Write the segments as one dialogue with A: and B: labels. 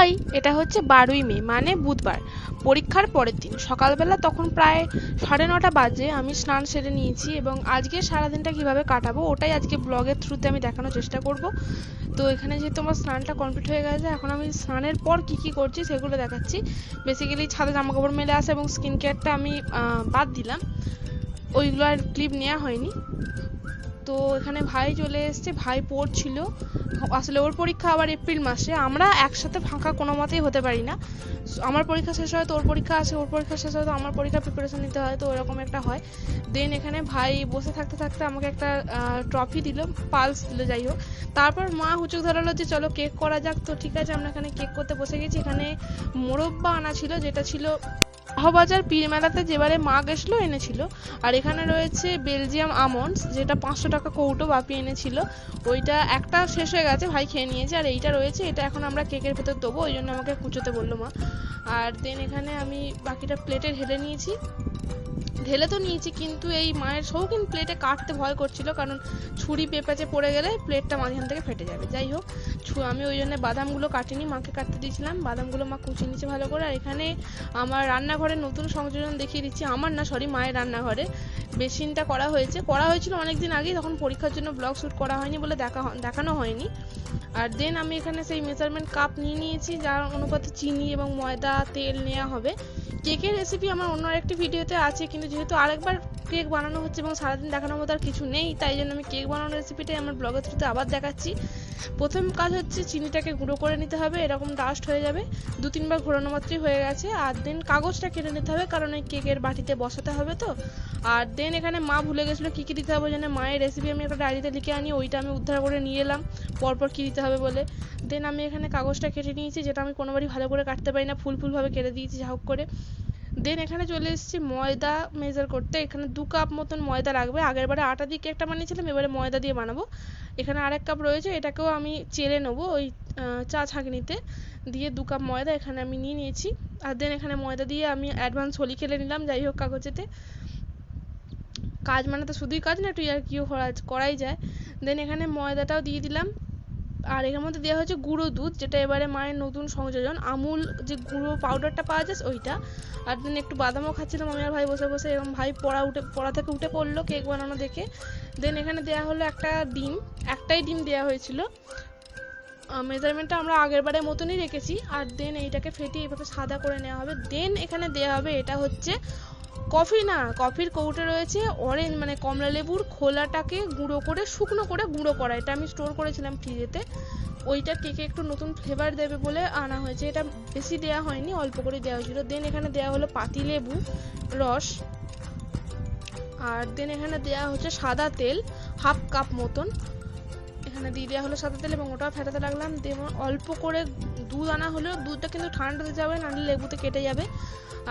A: High এটা হচ্ছে বারোই মে মানে বুধবার। পরীক্ষার পরের দিন, সকালবেলা তখন প্রায় সাড়ে নটা বাজে, আমি স্নান সেরে নিয়েছি এবং আজকে সারাদিনটা কীভাবে কাটাবো, ওটাই আজকে ব্লগের থ্রুতে আমি দেখানোর চেষ্টা করব। তো এখানে যেহেতু আমার স্নানটা কমপ্লিট হয়ে গেছে, এখন আমি স্নানের পর কি কি করছি সেগুলো দেখাচ্ছি। বেসিক্যালি ছাদে জামা কাপড় মেলে আসে এবং স্কিন কেয়ারটা আমি বাদ দিলাম। ওইগুলো আর ক্লিপ নেওয়া হয়নি। তো এখানে ভাই চলে এসছে, ভাই পড়ছিল আসলে ওর পরীক্ষা আবার এপ্রিল মাসে। আমরা একসাথে ফাঁকা কোনো মতেই হতে পারি না। আমার পরীক্ষা শেষ হয় তো ওর পরীক্ষা আসে ওর পরীক্ষা শেষ হয়, তো আমার পরীক্ষা প্রিপারেশন নিতে হয়, তো ওরকম একটা হয়। দেন এখানে ভাই বসে থাকতে থাকতে আমাকে একটা ট্রফি দিল পালস দিল, যাই হোক। তারপর মা হুচুক ধরালো যে, চলো কেক করা যাক, তো ঠিক আছে, আমরা এখানে কেক করতে বসে গেছি। এখানে মোরব্বা আনা ছিল, যেটা ছিল বাজার পীর মেলাতে যেবারে মা গেছিল এনেছিল। আর এখানে রয়েছে বেলজিয়াম আমন্ডস, যেটা পাঁচশো টাকা কৌটো বাপি এনেছিল। ওইটা একটা শেষ হয়ে গেছে, ভাই খেয়ে নিয়েছে। আর এইটা রয়েছে, এটা এখন আমরা কেকের ভেতর দেবো, ওই জন্য আমাকে কুচোতে বলল মা। আর দেন এখানে আমি বাকিটা প্লেটে ঢেলে নিয়েছি। ঢেলে তো নিয়েছি, কিন্তু এই মায়ের শৌখিন প্লেটে কাটতে ভয় করছিল, কারণ ছুরি পেঁপেচে পড়ে গেলে প্লেটটা মাঝখান থেকে ফেটে যাবে। যাই হোক, ছু, আমি ওই জন্য বাদামগুলো কাটিনি, মাকে কাটতে দিয়েছিলাম। বাদামগুলো মা কুচিয়ে নিচ্ছে ভালো করে। আর এখানে আমার রান্নাঘরে নতুন সংযোজন দেখিয়ে দিচ্ছি। আমার না, সরি, মায়ের রান্নাঘরে। বেসিনটা করা হয়েছে। করা হয়েছিল অনেক দিন আগেই, তখন পরীক্ষার জন্য ব্লগ শ্যুট করা হয়নি বলে দেখা দেখানো হয়নি। আর দেন আমি এখানে সেই মেজারমেন্ট কাপ নিয়ে নিয়েছি, যার অনুপাতে চিনি এবং ময়দা, তেল নেওয়া হবে। কেকের রেসিপি আমার অন্য আরেকটি ভিডিওতে আছে, কিন্তু যেহেতু আরেকবার কেক বানানো হচ্ছে এবং সারাদিন দেখানোর মতো আর কিছু নেই, তাই জন্য আমি কেক বানানোর রেসিপিটাই আমার ব্লগের থ্রুতে আবার দেখাচ্ছি। প্রথম কাজ হচ্ছে চিনিটাকে গুঁড়ো করে নিতে হবে, এরকম ডাস্ট হয়ে যাবে। দু তিনবার ঘোরানো মাত্রই হয়ে গেছে, আর দেন কাগজটা কেটে নিতে হবে, কারণ এই কেকের বাটিতে বসাতে হবে তো। আর দেন এখানে মা ভুলে গেছিল কী কী দিতে হবে যেন মায়ের রেসিপি আমি একটা ডায়েরিতে লিখে আনি, ওইটা আমি উদ্ধার করে নিয়ে এলাম, পরপর কী দিতে হবে বলে। দেন আমি এখানে কাগজটা কেটে নিয়েছি, যেটা আমি কোনোবারই ভালো করে কাটতে পারি না, ফুল ফুলভাবে কেটে দিয়েছি, যা হোক করে। দেন এখানে চলে এসেছি ময়দা মেজার করতে। এখানে দু কাপ মতন ময়দা লাগবে। আগের বারে আটা দিয়ে কেকটা বানিয়েছিলাম, এবারে ময়দা দিয়ে বানাবো। এখানে আরেক কাপ রয়েছে, এটাকেও আমি চেলে নেব ওই চা ছাঁকনিতে। দিয়ে দু কাপ ময়দা এখানে আমি নিয়ে নিয়েছি। আর দেন এখানে ময়দা দিয়ে আমি অ্যাডভান্স হোলি খেলে নিলাম, যাই হোক কাগজেতে। কাজ মানে তো শুধুই কাজ না, একটু আর কিও করাই যায়। দেন এখানে ময়দাটাও দিয়ে দিলাম। আর এর মধ্যে দেওয়া হয়েছে গুঁড়ো দুধ, যেটা এবারে মায়ের নতুন সংযোজন। আমুল যে গুঁড়ো পাউডারটা পাওয়া যায় ওইটা। আর দেন একটু বাদামও খাচ্ছিলাম, আমি আর ভাই বসে বসে এবং ভাই পড়া উঠে, পড়া থেকে উঠে পড়ল কেক বানানো দেখে। দেন এখানে দেওয়া হলো একটা ডিম, একটাই ডিম দেওয়া হয়েছিল। মেজারমেন্টটা আমরা আগের বারের মতনই রেখেছি। আর দেন এইটাকে ফেটিয়ে এভাবে সাদা করে নেওয়া হবে। দেন এখানে দেওয়া হবে, এটা হচ্ছে কফি না, কফির কৌটো রয়েছে অরেঞ্জ মানে কমলা লেবুর খোলাটাকে গুঁড়ো করে, শুকনো করে গুঁড়ো করা। এটা আমি স্টোর করেছিলাম ফ্রিজেতে ওইটা কেকে একটু নতুন ফ্লেভার দেবে বলে আনা হয়েছে। এটা বেশি দেওয়া হয়নি, অল্প করে দেওয়া হয়েছিল। দেন এখানে দেওয়া হলো পাতি লেবু, রস। আর দেন এখানে দেওয়া হচ্ছে সাদা তেল হাফ কাপ মতন। এখানে দিয়ে দেওয়া হলো সাদা তেল এবং ওটাও ফেটাতে লাগলাম। দিয়ে অল্প করে দুধ আনা হলেও দুধটা কিন্তু ঠান্ডাতে যাবে, নাহলে লেবুতে কেটে যাবে।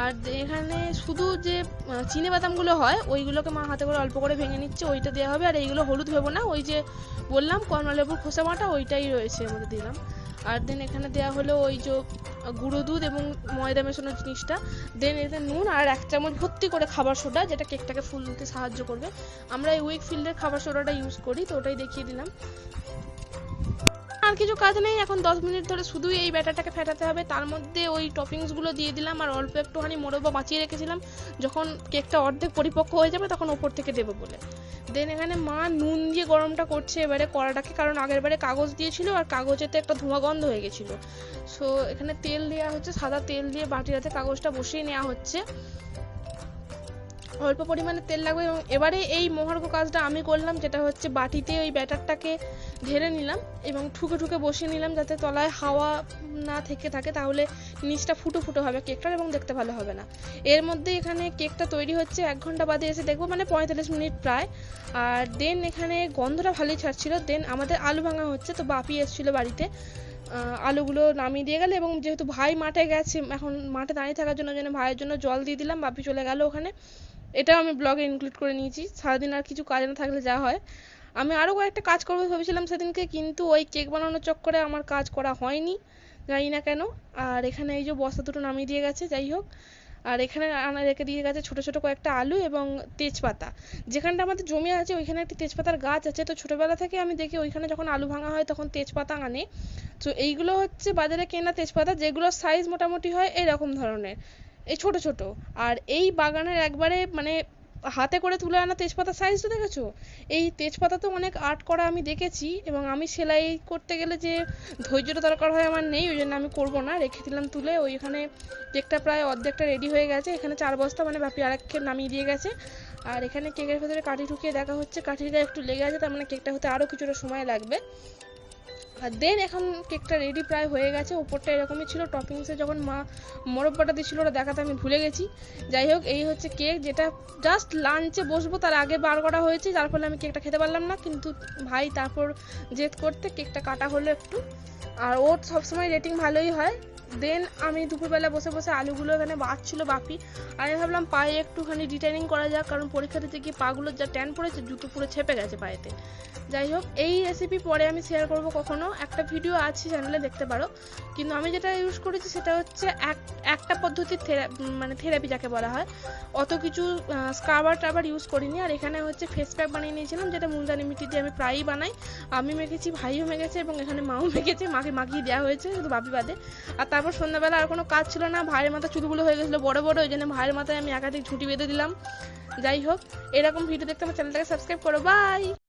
A: আর এখানে শুধু যে চিনি বাদামগুলো হয়, ওইগুলোকে মা হাতে করে অল্প করে ভেঙে নিচ্ছে, ওইটা দেওয়া হবে। আর এইগুলো হলুদ ভেবো না, ওই যে বললাম কমলা লেবুর খোসা বাঁটা, ওইটাই রয়েছে, আমাদের দিলাম। আর দেন এখানে দেওয়া হলো ওই যে গুঁড়ো দুধ এবং ময়দা মেশানো জিনিসটা। দেন এতে নুন আর এক চামচ ভর্তি করে খাবার সোডা, যেটা কেকটাকে ফুল ফুলতে সাহায্য করবে। আমরা এই উইক ফিল্ডের খাবার সোডাটা ইউজ করি, তো ওটাই দেখিয়ে দিলাম। আর কিছু কাজ নেই, এখন দশ মিনিট ধরে শুধুই এই ব্যাটারটাকে ফেটাতে হবে। তার মধ্যে ওই টপিংসগুলো দিয়ে দিলাম, আর অল্প একটুখানি মোরব্বা বাঁচিয়ে রেখেছিলাম। যখন কেকটা অর্ধেক পরিপক্ক হয়ে যাবে, তখন ওপর থেকে দেবো বলে। দেন এখানে মা নুন দিয়ে গরমটা করছে এবারে কড়াটাকে, কারণ আগের বারে কাগজ দিয়েছিল আর কাগজেতে একটা ধোঁয়া গন্ধ হয়ে গেছিল। সো এখানে তেল দেওয়া হচ্ছে, সাদা তেল দিয়ে বাটিটাতে কাগজটা বসিয়ে নেওয়া হচ্ছে। অল্প পরিমাণে তেল লাগবে এবং এবারে এই মহার্ঘ কাজটা আমি করলাম, যেটা হচ্ছে বাটিতে ওই ব্যাটারটাকে ঢেলে নিলাম এবং ঠুকে ঠুকে বসিয়ে নিলাম যাতে তলায় হাওয়া না থেকে থাকে, তাহলে নিচটা ফুটো ফুটো হবে কেকটার এবং দেখতে ভালো হবে না। এর মধ্যে এখানে কেকটা তৈরি হচ্ছে এক ঘণ্টা বাদে এসে দেখব মানে পঁয়তাল্লিশ মিনিট প্রায়। আর দেন এখানে গন্ধটা ভালোই ছাড়ছিল, দেন আমাদের আলু ভাঙা হচ্ছে, তো বাপি এসেছিল বাড়িতে। আলুগুলো নামিয়ে দিয়ে গেলে এবং যেহেতু ভাই মাঠে গেছে, এখন মাঠে দাঁড়িয়ে থাকার জন্য ভাইয়ের জন্য জল দিয়ে দিলাম, বাপি চলে গেল ওখানে। এটাও আমি ব্লগে ইনক্লুড করে নিয়েছি। সারাদিন আর কিছু কাজ না থাকলে যা হয়। আমি আরও কয়েকটা কাজ করব ভেবেছিলাম সেদিনকে, কিন্তু ওই কেক বানানোর চক্করে আমার কাজ করা হয়নি, জানি না কেন। আর এখানে এই যে বস্তা দুটো নামিয়ে দিয়ে গেছে, যাই হোক। আর এখানে আনা রেখে দিয়ে গেছে ছোট ছোট কয়েকটা আলু এবং তেজপাতা। যেখানটা আমাদের জমি আছে, ওইখানে একটি তেজপাতার গাছ আছে। তো ছোটোবেলা থেকে আমি দেখি ওইখানে যখন আলু ভাঙা হয়, তখন তেজপাতা আনে। তো এইগুলো হচ্ছে বাজারে কেনা তেজপাতা, যেগুলোর সাইজ মোটামুটি হয় এরকম ধরনের। এই ছোট ছোট। আর এই বাগানের একবারে মানে হাতে করে তুলে আনা তেজপাতার সাইজটা দেখেছ? এই তেজপাতা তো অনেক আর্ট করা আমি দেখেছি এবং আমি সেলাই করতে গেলে যে ধৈর্যটা দরকার হয় আমার নেই, ওই জন্য আমি করব না। রেখে দিলাম তুলে, ওইখানে কেকটা প্রায় অর্ধেকটা রেডি হয়ে গেছে। এখানে চার বস্তা মানে বাপি আরেক খেপ নামিয়ে দিয়ে গেছে। আর এখানে কেকের ভেতরে কাঠি ঢুকিয়ে দেখা হচ্ছে। কাঠিটা একটু লেগে আছে, তার মানে কেকটা হতে আরও কিছুটা সময় লাগবে। আর দেন এখন কেকটা রেডি প্রায় হয়ে গেছে। উপরটা এরকমই ছিল টপিংসে যখন মা মোরব্বাটা দিয়েছিল ওটা দেখাতে আমি ভুলে গেছি। যাই হোক, এই হচ্ছে কেক যেটা জাস্ট লাঞ্চে বসবো, তার আগে বার করা হয়েছে, যার ফলে আমি কেকটা খেতে পারলাম না। কিন্তু ভাই, তারপর জেদ করতে কেকটা কাটা হলো একটু। আর ওর সবসময় রেটিং ভালোই হয়। দেন আমি দুপুরবেলা বসে বসে আলুগুলো এখানে বাঁচছিল বাপি। আর আমি ভাবলাম পায়ে একটুখানি ডিটাইনিং করা যাক, কারণ পরীক্ষা দিতে গিয়ে পাগুলোর যা ট্যান পড়েছে, জুতো পুরো ছেপে গেছে পায়েতে। যাই হোক, এই রেসিপি পরে আমি শেয়ার করব কখনো। একটা ভিডিও আছে চ্যানেলে দেখতে পারো। কিন্তু আমি যেটা ইউজ করেছি সেটা হচ্ছে এক, একটা পদ্ধতির মানে থেরাপি যাকে বলা হয়। অত কিছু স্কাবার টাবার ইউজ করিনি। আর এখানে হচ্ছে ফেস প্যাক বানিয়ে নিয়েছিলাম, যেটা মুলতানি মিটি দিয়ে আমি প্রায়ই বানাই। আমি মেখেছি, ভাইও মেখেছে এবং এখানে মাও মেখেছে, মাকে মাখিয়ে দেওয়া হয়েছে, শুধু বাপি বাদে। আর তারপর সন্ধ্যাবেলা আর কোনো কাজ ছিল না, ভাইয়ের মাথা চুলগুলো হয়ে গেছিল বড় বড়, ওই জন্য ভাইয়ের মাথায় আমি একাধিক ঝুঁটি বেঁধে দিলাম। যাই হোক, এরকম ভিডিও দেখতে আমার চ্যানেলটাকে সাবস্ক্রাইব করো বাই